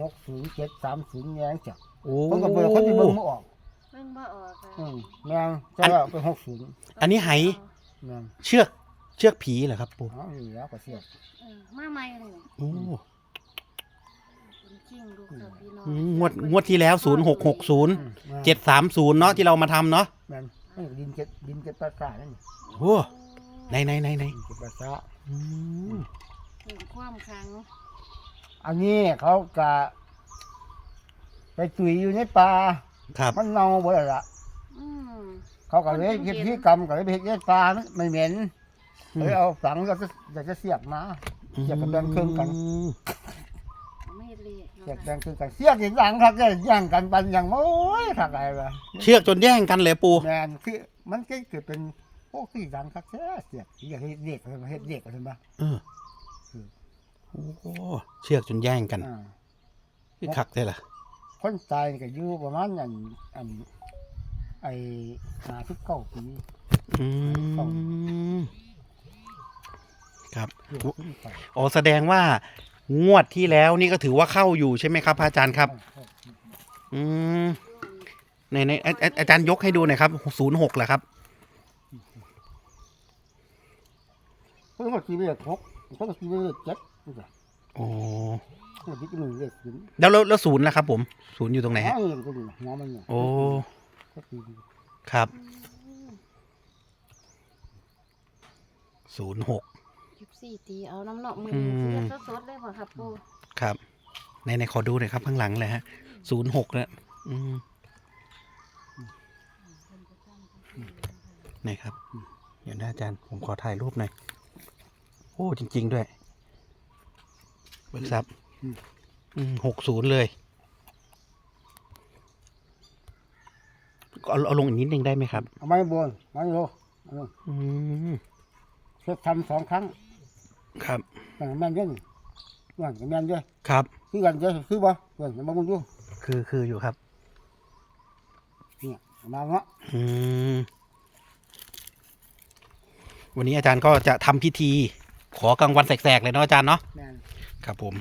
หกศูนย์เจ็ดสามศูนย์แม่งจ้ะโอ้คนก็เบิ่งคนที่เบิ่งมาออกเพิ่งบ่ออกค่ะอืมแม่งจะว่าเป็นหกศูนย์อันนี้ไห แม่งเชือกเชือกผีเหรอครับปู่อ๋อนี่แล้วก็เสียบเออมาใหม่เลยโอ้คุณกิ้งลูกกับพี่น้องอืมงวดงวดที่แล้วศูนย์หกหกศูนย์อืมแม่งเจ็ดสามศูนย์เนาะที่เรามาทำเนาะแม่งนี่ดินเจ็ดดินเจ็ดประสาทนั่นนี่โอ้ไหนไหนไหนไหนดินเจ็ดประสาทอืม ถึงความครั้ง อันนี้เขาก็ไปตุยอยู่ในป่าครับ มันเน่าหมดแล้วล่ะ อืม เขาก็เลยเฮ็ดพิธีกรรมก็เลยไปเฮ็ดในป่ามันไม่เหม็นเลยเอาฝังแล้วก็อยากจะเสียบมาเชือกกับแบ่งครึ่งกันอืมไม่เละเสียบแบ่งคือกันเสียบอีกหลังครับก็แย่งกันปันอย่างโอ้ยทักอะไรวะเชือกจนแย่งกันเลยปู่แมนคือมันก็เกิดเป็นโอ้คือดังคักแท้เสียบอยากเฮ็ดเด็กเฮ็ดเด็กใช่ไหมเออ โอ้เชือกจนแย่งกันอ่าคือคักได้ล่ะ คนตายนี่ก็อยู่ประมาณอันอันไอ้ห้าสิบเก้าปีอืมครับอยู่ขึ้นไปอ๋อแสดงว่างวดที่แล้วนี่ก็ถือว่าเข้าอยู่ใช่ไหมครับพระอาจารย์ครับ อืมในในอาอาอาจารย์ยกให้ดูหน่อยครับศูนย์หกเหรอครับ เพิ่งมาตีเลขหกเพิ่งมาตีเลขเจ็ดนี่จ้ะ โอ้เพิ่งมาตีหนึ่งเลขศูนย์แล้วแล้วแล้วศูนย์ล่ะครับ ผมศูนย์อยู่ตรงไหนฮะอ๋อเออก็ดีหัวมันเนี่ยโอ้ก็ตีดีครับศูนย์หกยิบสี่ตีเอาน้ำเนาะมืออืมเสียสดๆเลยบ่ครับปูครับในในขอดูหน่อยครับข้างหลังเลยฮะศูนย์หกแล้วอืมนี่ครับ เดี๋ยวนะอาจารย์ผมขอถ่ายรูปหน่อย โอ้ จริง ๆ ด้วย เบิกทรัพย์หกศูนย์เลยเอาเอาลงอีกนิดนึงได้ไหมครับ เอาไม้บนไม้โลเอาลงอืมเช็ดทำสองครั้ง ครับแต่แม่นเด้อนี่ว่าแม่นเด้อครับคือกันเด้อคือบ่เบิ่งมาบุญอยู่คือคืออยู่ครับเนี่ยมาเนาะอืมวันนี้อาจารย์ก็จะทำพิธี ขอกลางวันแสกๆเลยเนาะอาจารย์เนาะแม่น ครับผม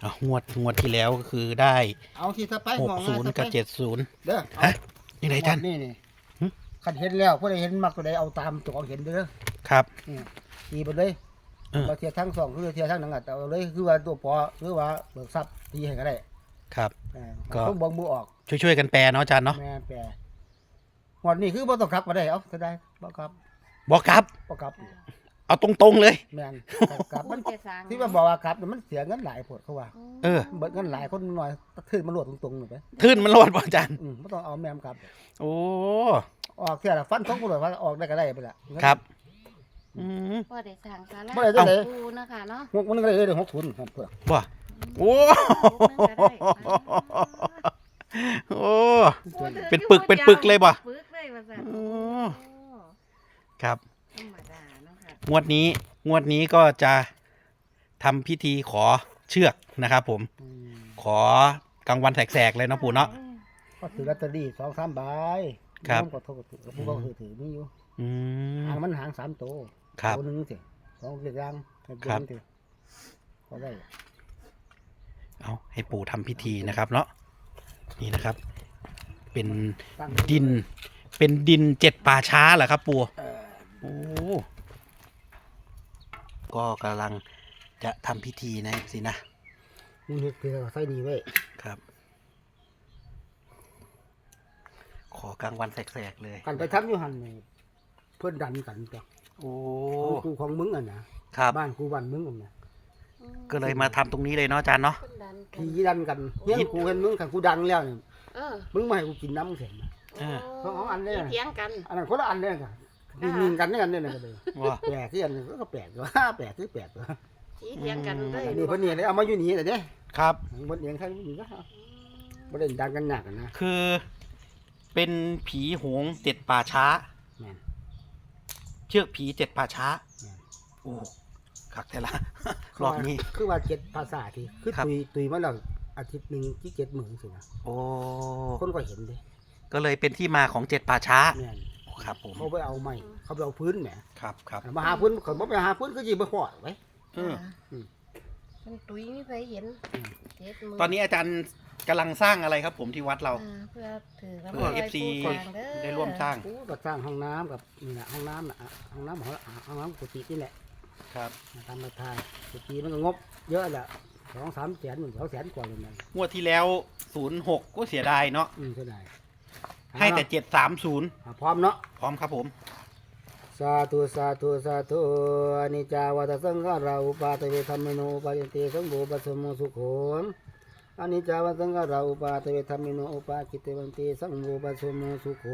เอางวดงวดที่แล้วก็คือได้เอาที่สะไปหกมองศูนย์สะไปกับเจ็ดศูนย์เด้อฮะนี่ไหนอาจารย์นี่นี่หึคันเห็นแล้วผู้ใดเห็นมักตัวใดเอาตามตัวเห็นเด้อครับนี่ตีไปเลยเออ เราเทียบทั้งสองคือเทียบทั้งหนังอะแต่เอาเลยคือว่าตัวปอหรือว่าเบิกทรัพย์ตีให้ก็ได้ครับเออก็ ต้องบอกมือออกช่วยๆกันแปลเนาะอาจารย์เนาะแม่แปรหมดนี่คือบ่ต้องกลับมาได้เอาก็ได้บ่กลับบอกครับ บ่กลับ เอาตรงๆเลย แม่นกลับมัมันนจะสร้างที่ว่าบอกว่ากลับเนี่ยมันเสียเงินหลายโพดเขาว่า เออ เบิดเงินหลายคนหน่อยทื่นมันโหลดตรงๆหน่อยไปทื่นมันรอดป่ะอาจารย์ อืมบ่ต้องเอาแม่มกลับ โอ้ออกเที่ยละฟันทงกูเลยว่าออกได้ก็ได้ไปละครับ อืมบ่ได้สร้างศาลาบ่ได้จังได๋ปูนะคะเนาะหกมันก็ได้เลยหกทุนครับเพื่อว่าโอ้โอ้ เป็นปึกเป็นปึกเลยบ่ ปึกเลยว่าซั่นโอ้โอ้ครับ งวดนี้งวดนี้ก็จะทำพิธีขอเชือกนะครับผมอืมขอกลางวันแสกๆเลยเนาะปู่เนาะ ก็ถือลอตเตอรี่สองสามใบครับ น้องก็โทรถือผู้ก็ถือถือนี่อยู่อืม หางมันหางสามโตวครับ ตัวหนึงสิสองเรียกยางให้เนครับสิก็ได้เอาให้ปู่ทำพิธีนะครับเนาะนี่นะครับ เป็นตั้งดิน เป็นดินเจ็ดป่าช้าเหรอครับ ปู่เออโอ้ ก็กำลังจะทำพิธีนะสินะมึงเฮ็ดคือใส่นี่ไว้ครับ ขอกลางวันแสกๆเลยกันไปทำอยู่หันนี่เพื่อนดันกันจ้ะโอ้ของกูของมึงอะนะครับ บ้านกูบ้านมึงอะนะก็เลยมาทำตรงนี้เลยเนาะอาจารย์เนาะเพิ่นดันกัผีดันกันเฮียกูเห็นมึงขันกูดังแล้วนี่เออมึงมาให้กูกินน้ำเข็มเออโเอาอันเนี่ยเถียงกัน อันนั้นคนละอันเลยค่ะ มีกันเนี่ยกันเนี่ยก็เลยว่าแปลกที่อันนึงก็แปลกว่าแปลกคือแปลกว่าสีเถียงกันเลยอันนี้เพิ่นนี่เลยเอามาอยู่นี่แต่เด้ครับบนเองข้างนี้ก็บ่ได้ดังกันหนักอะนะคือ เป็นผีโหงเจ็ดป่าช้าแม่นเชือกผีเจ็ดป่าช้าแม่นโอ้ขักแต่ละรอบนี้คือว่าเจ็ดภาษาที่คือครับตุยตุยมาแล้วอาทิตย์หนึงที่เจ็ดหมื่นสินะโอ้คนก็เห็นเด้ก็เลยเป็นที่มาของเจ็ดป่าช้าแม่น ครับผมเขาไปเอาไม้เขาไปเอาพื้นแหมครับครับมาหาพื้นเขาบ่ไปหาพื้นก็สิบ่พอไว้เออมมันตุ้ยไม่เคยเห็นเจ็ดมืตอนนี้อาจารย์กำลังสร้างอะไรครับผมที่วัดเราอ่าเพื่อถือกำเพื่อไร FC ผู้สร้างเด้อได้ร่วมสร้างกูก็สร้างห้องน้ำกับนี่แหละห้องน้ำน่ะอะห้องน้ำของห้องน้ำกุฏินี่แหละ ครับตามราคากุฏิมันก็งบ เยอะแหละสองสามแสนหนึ่งสองแสนกว่าเลยนะงวดที่แล้วศูนย์หกก็เสียดายเนาะอืมเท่าไหร่ ให้แต่เจ็ดสามศูนย์อะพร้อมเนาะพร้อมครับผม สาธุสาธุสาธุอนิจจาวัตสังขาราอุปาทเวธรรมโนอุปาจติสังโฆปัสสโมสุโขอนิจจาวัตสังขาราอุปาทเวธรรมโนอุปาจิตติวันติสังโฆปัสสโมสุโข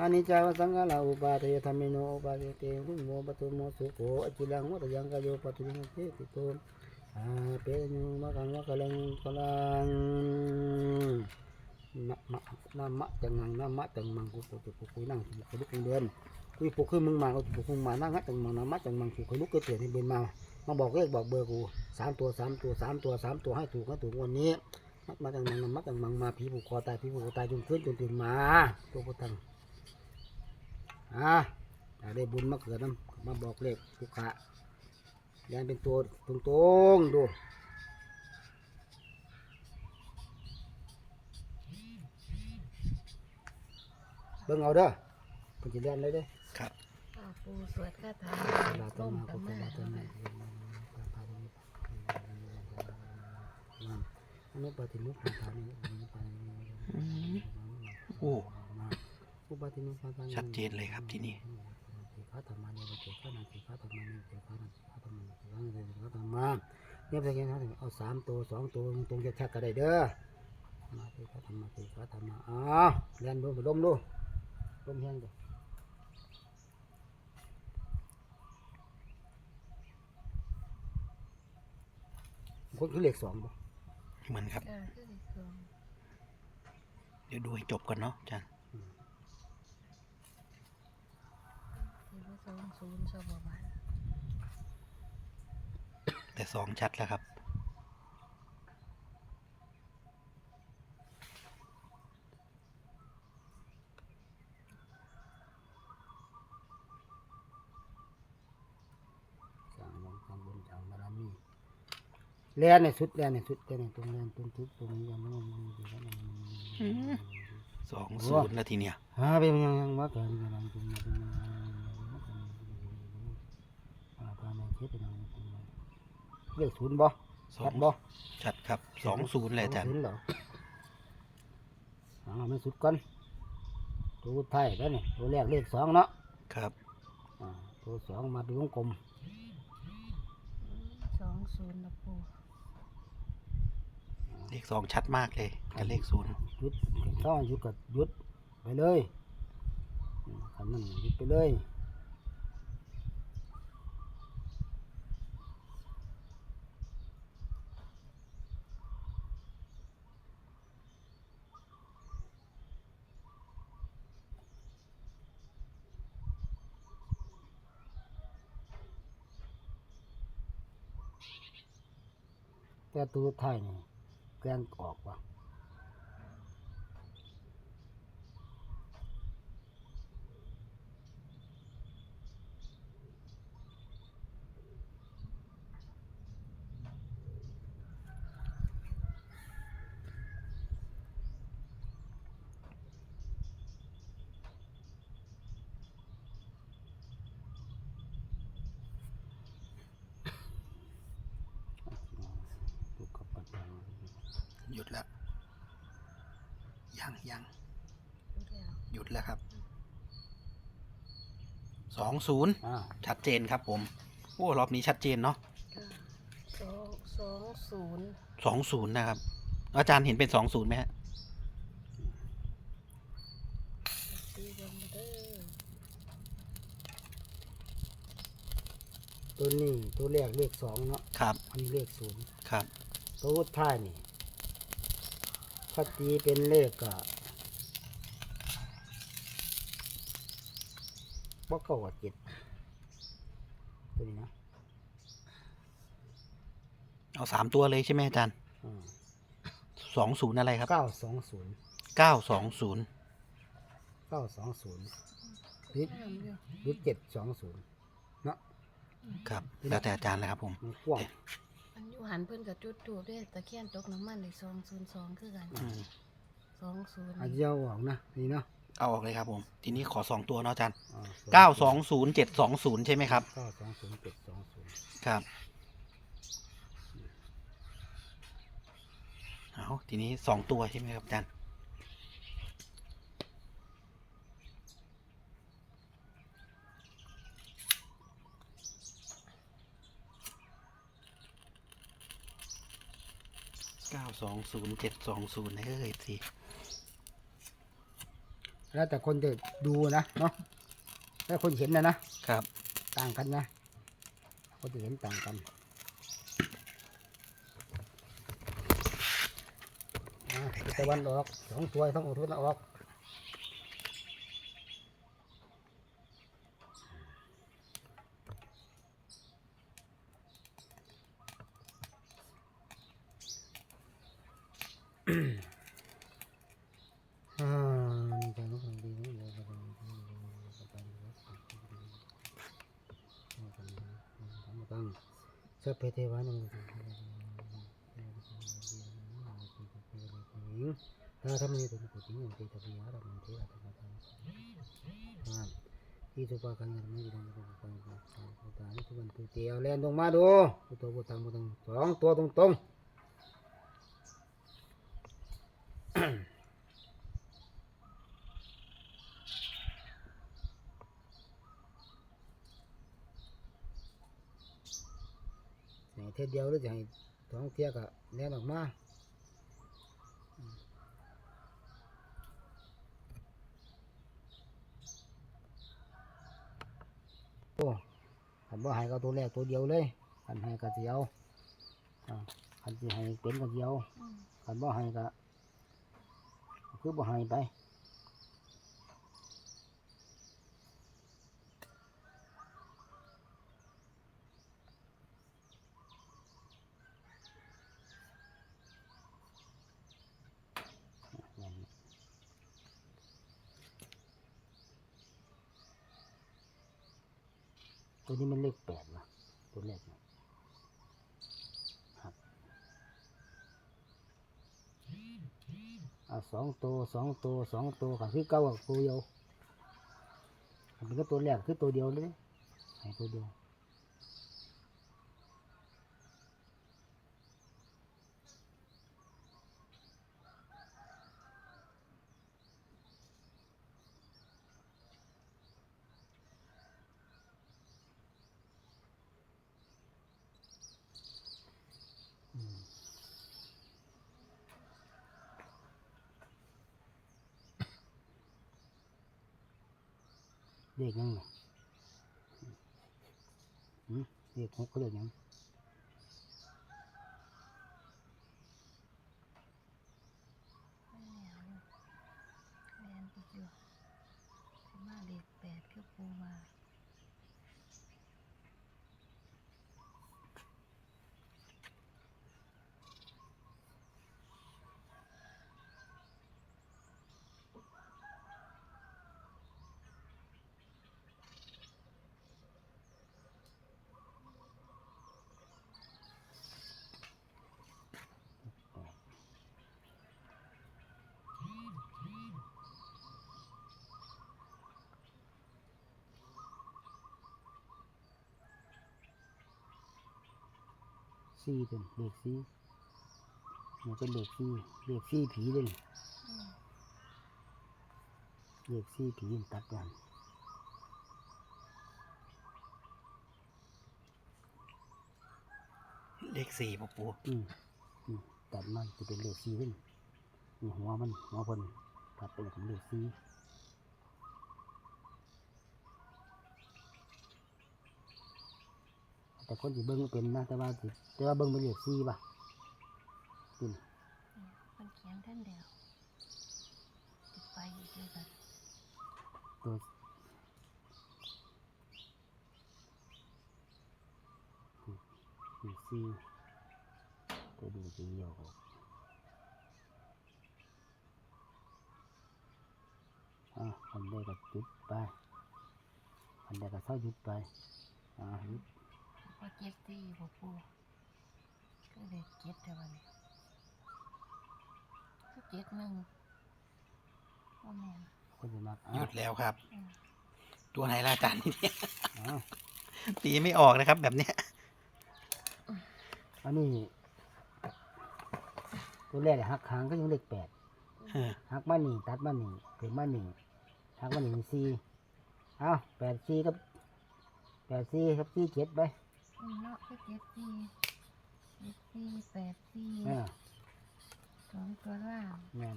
อนิจจาวัตสังขาราอุปาทเวธรรมโนอุปาจิตติสังโฆปัสสโมสุโขอจิลังวัตยังกายโยปฏิวินติติโตอาเปญุมะกังวะกะลังกะลัง นะมะนะมะจังงังนะมะจังมังกูกูกูกูนั่งกูกูลุกเดินกูปลุกขึ้นมึงมากูปลุกมึงมานั่งฮะจังมังนะมะจังมังกูกูลุกก็เปลี่ยนให้เบนมามาบอกเลขบอกเบอร์กูสามตัวสามตัวสามตัวสามตัวให้ถูกให้ถูกวันนี้นะมะจังมังนะมะจังมังมาผีผูกคอตายผีผูกคอตายจนขึ้นจนตื่นมาตัวพุทธังอ่าได้บุญมาเกิดน้ำมาบอกเลขผู้ขาแดนเป็นตัวตรงๆดู เบิ่งเอาเด้อเพิ่นสิเรียนเลยเด้อครับ อ่าปูสวดคาถาบาตต้มมาตะกุมาบาตมาอนุปาติมุขปาทานิอนุปาติมุขโอ้อุปาติมุขปาทานิชัดเจนเลยครับที่นี่เกิดข้าธรรมาเนี่ยเกิดข้านันเกิดข้าธรรมาเนี่ยเกิดข้านันเกิดข้าธรรมาเนี่ยเกิดข้านันเกิดข้าธรรมาเนี่ยเป็นยังไงเอาสามตัวสองตัวตรงจะชักก็ได้เด้อมาเกิดข้าธรรมาเกิดข้าธรรมาอ้าวเรียนดูไปดมดู ดมแห้งดูคนคือเลขสองบ่เหมือนครับอ่าคือเลขสองเดี๋ยวดูให้จบก่อนเนาะอาจารย์คือว่าสองศูนย์สองบาทแต่สองชัดแล้วครับ สร้างมงคลบุญสร้างบารมี แลนในสุดแลนในสุดแลนในตรงแลนตรงทุกตรงนี้ยังไม่มีอยู่แล้วสองศูนย์แล้วทีเนี้ยฮะเป็นยังยังว่ากันยังยังตรงนี้ตรงนี้อาการในเช็ดเป็นยังเลขศูนย์บ่สอชังดบ่ชัดครับสองศูนย์เลยอาจารย์ศูนย์เหรออ่าไม่สุดก่อนตัวไทยแล้วนี่ตัวแรกเลขสองเนาะครับตัวสองมาเป็นวงกลมสองศูนย์นะปู เลขสองชัดมากเลยกับเลขศูนย์หยุดเข็มต้องหยุดกับหยุดไปเลยอืมคันนั้นหยุดไปเลยแต่ตัวไทายนี่ แกล้งออกวะ ทุกขปัจจัย หยุดแล้ว ยังยังรู้แล้วหยุดแล้วครับสองศูนย์อ่าชัดเจนครับผม โอ้รอบนี้ชัดเจนเนาะค่ะสองสองศูนย์สองศูนย์นะครับ อาจารย์เห็นเป็นสองศูนย์ไหมฮะตีกันเด้อตัวนี้ตัวแรกเลขสองเนาะครับ อันนี้เลขศูนย์ครับ ตัวสุดท้ายนี่ ถ้าตีเป็นเลขก็บ่เก้ากับเจ็ดตัวนี้นะเอาสามตัวเลยใช่ไหมอาจารย์อ่าสองศูนย์อะไรครับเก้าสองศูนย์เก้าสองศูนย์เก้าสองศูนย์หรือห้ามอยู่หรือเจ็ดสองศูนย์เนาะครับ แล้วแต่อาจารย์เลยครับผมมันกว้าง อันอยู่หันเพิ่นกับจุดถูกด้วยตะเคียนตกน้ำมันในซองศูนย์สองคือกันอืมสองศูนย์อาจจะเอาออกนะนี่เนาะเอาออกเลยครับผม ทีนี้ขอสองตัวเนาะอาจารย์อ่เก้าสองศูนย์เจ็ดสองศูนย์ใช่ไหมครับเก้าสองศูนย์เจ็ดสองศูนย์ครับเอาทีนี้สองตัวใช่ไหมครับอาจารย์ เก้าสองศูนย์เจ็ดสองศูนย์นะเอ้ยสิแล้วแต่คนจะดูนะเนาะถ้าคนเห็นนะนะครับ ต่างกันนะ คนจะเห็นต่างกันอ่าตะวันออกสองตัวต้องออกทุนออก อ่ามีการลดความดีนี่เลยครับผมตั้งสัพเพเทวานังถ้าทำนี้ถึงกุฏิยังเตตปิยารามันเทระธรรมะธรรมอ่าที่สุภากันยังไม่ได้ทำการตานี่ทุกวันตุเตียวแลนลงมาดูตัวบุตรบุตรสองตัวตรงๆให้ เทศเดียวหรือจะให้ท้องเที่ยก็แล่นออกมาโอ้ขันบ่ให้ก็ตัวแรกตัวเดียวเลยขันให้ก็เดียวอ่าขันสิให้เป็นก็เดียวอืมขันบ่ให้ก็ คือบ่ให้ไปตัวนี้มันเลขแปดนะตัวเลขนะ อ่า สองตัวสองตัวสองตัวก็คือเก้ากับตัวเดียวอันนี้ก็ตัวแรกคือตัวเดียวเลยให้ตัวเดียว เลขยังไงอืมเลขหกก็เลขยัง ไม่เอาแลนไปอยู่สิมาเลขแปดคือปูว่า สี่เป็นเลขสี่มันเป็นเลขสี่เลขสี่ผีเลยอืมเลขสี่ผีตัดกันเลขสี่ปะปูอืมอืมตัดมันจะเป็นเลขสี่เลยนี่หัวมันหัวคนตัดเป็นของเลขสี่ แต่คนที่เบิ้งเป็นนะแต่ว่าสิแต่ว่าเบิ้งเป็นเลขสี่ป่ะอืมมันเขียนท่านเดียวติดไปอีกเลยกันตัวเลขสี่ตัวดูสีเหี่ยวออกอะอันใดก็จุดไปอันใดก็เท่าจุดไปอ่าหยุด ก็เจ็ดสี่บ่ปูก็เด็กเจ็ดแต่วันนี้ก็เจ็ดหนึ่งก็แม่นคนจะมักหยุดแล้วครับ อืมตัวไหนล่ะอาจารย์เนี่ยอ้าวตีไม่ออกนะครับ แบบเนี้ยอันนี้ตัวแรกหักหางก็ยังเลขแปดเออหักมาหนึ่งตัดมาหนึ่งถึงมาหนึ่งหักมาหนึ่งสี่เอาแปดสี่กับแปดสี่กับสี่เจ็ดไปอื มเนาะก็เจ็ดสี่เจ็ดสี่แปดสี่เออสองตัวล่างแม่น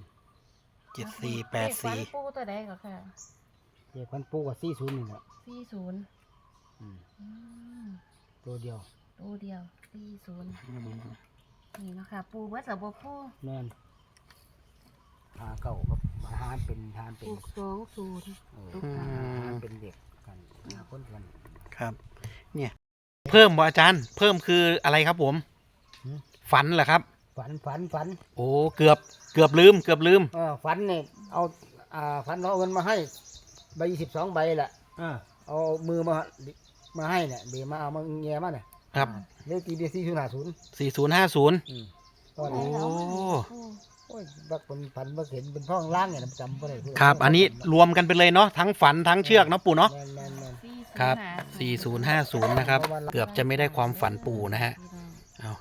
เจ็ดสี่แปดสี่เลขฝันปูตัวใดก็ค่ะเจ็ดพันปูกับสี่ศูนย์นี่แหละสี่ศูนย์อืมอืมตัวเดียวตัวเดียวสี่ศูนย์นี่เนาะคะปูวัดระบบปูแม่นหาเก่ากับหาเป็นหาเป็นปูสองศูนย์ เอออืหามเป็นเด็กกันหาคนกัน ครับ เนี่ยเพิ่มบ่อาจารย์ เพิ่มคืออะไรครับผม หืม ฝันเหรอครับ ฝันฝันฝันโอ้เกือบเกือบลืม เกือบลืม เออฝันเนี่ยเอาอ่าฝันเอาเงินมาให้ใบสิบสองใบแหละอ่าเอามือมามาให้เนี่ยเบมาเอามาแง่มาเนี่ยครับ เลขตีเบียสี่ศูนย์ห้าศูนย์สี่ศูนย์ห้าศูนย์อืมก็โอ้เลย โอ้ยบักเป็นพันบักเห็นเป็นท้องล่างเนี่ยจำไม่ได้ครับ อันนี้รวมกันไปเลยเนาะทั้งฝันทั้งเชือกเนาะปู่เนาะ แม่นแม่นแม่น ครับ 4050 นะครับ เกือบจะไม่ได้ความฝันปู่นะฮะเอา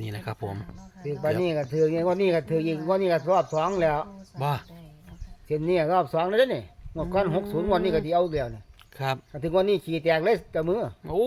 นี่นะครับผม ถือไปนี่ก็ถือไงว่านี่ก็ถืออีกว่านี่ก็รอบสองแล้วบ้าเส้นนี้รอบสองแล้วเด้อนี่งวดก้อนหกศูนย์วันนี้ก็ดีเอาเดียวเนี่ยครับ ถึงวันนี้ขี่แตกเลยแต่มือโอ้